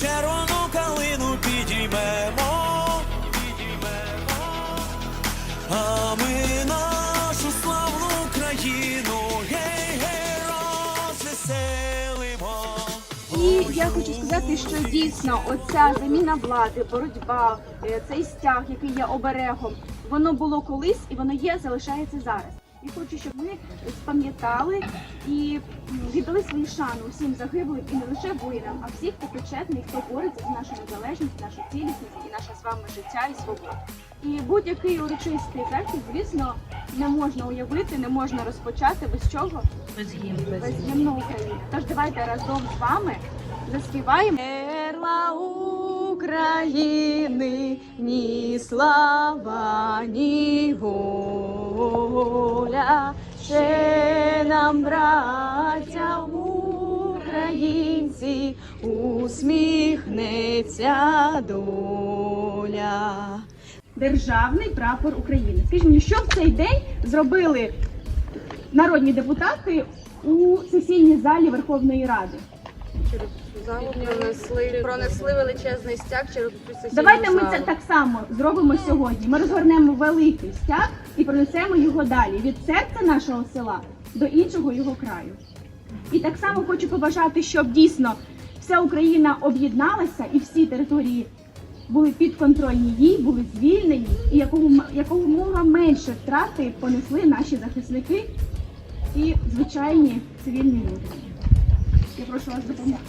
червону калину підіймемо, підіймемо, а ми нашу славну Україну, гей, гей, розвеселимо. І я хочу сказати, що дійсно оця заміна влади, боротьба, е, цей стяг, який є оберегом, воно було колись і воно є, залишається зараз. І хочу, щоб ми спам'ятали і віддали свою шану усім загиблим і не лише воїнам, а всіх, хто причетний, хто бореться за нашу незалежність, нашу цілісність і наше з вами життя і свободу. І будь-який урочистий захід, звісно, не можна уявити, не можна розпочати без чого? Без гімну. без гімну України. Тож давайте разом з вами заспіваємо. Перла України, ні слава, ні воля, нам, браття українці, усміхнеться доля. Державний прапор України. Скажіть мені, що в цей день зробили народні депутати у сесійній залі Верховної Ради. Пронесли, пронесли величезний стяг через сесійну Давайте ми залу. це так само зробимо сьогодні. Ми розгорнемо великий стяг і пронесемо його далі від серця нашого села до іншого його краю. І так само хочу побажати, щоб дійсно вся Україна об'єдналася і всі території були підконтрольні їй, були звільнені, і якомога, якомога менше втрати понесли наші захисники і звичайні цивільні люди. Я прошу вас допомогти.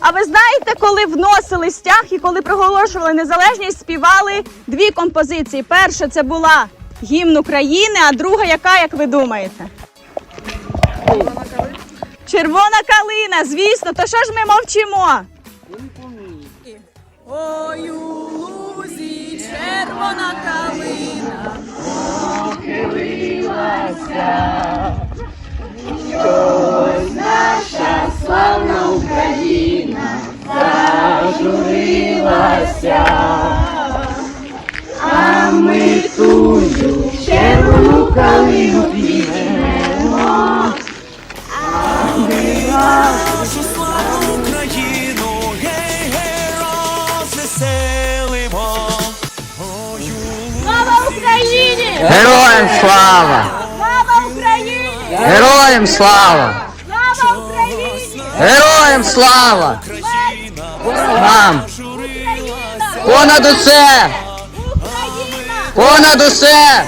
А ви знаєте, коли вносили стяг і коли проголошували незалежність, співали дві композиції. Перша це була гімн України, а друга яка, як ви думаєте? Червона калина, звісно, то що ж ми мовчимо? Ой, у лузі червона калина. Нашу славну Україну, гей, гей, розвеселимо. Слава Україні! Героям слава! Героям слава! Слава Україні! Героям слава! Нам! Понад усе! Понад усе!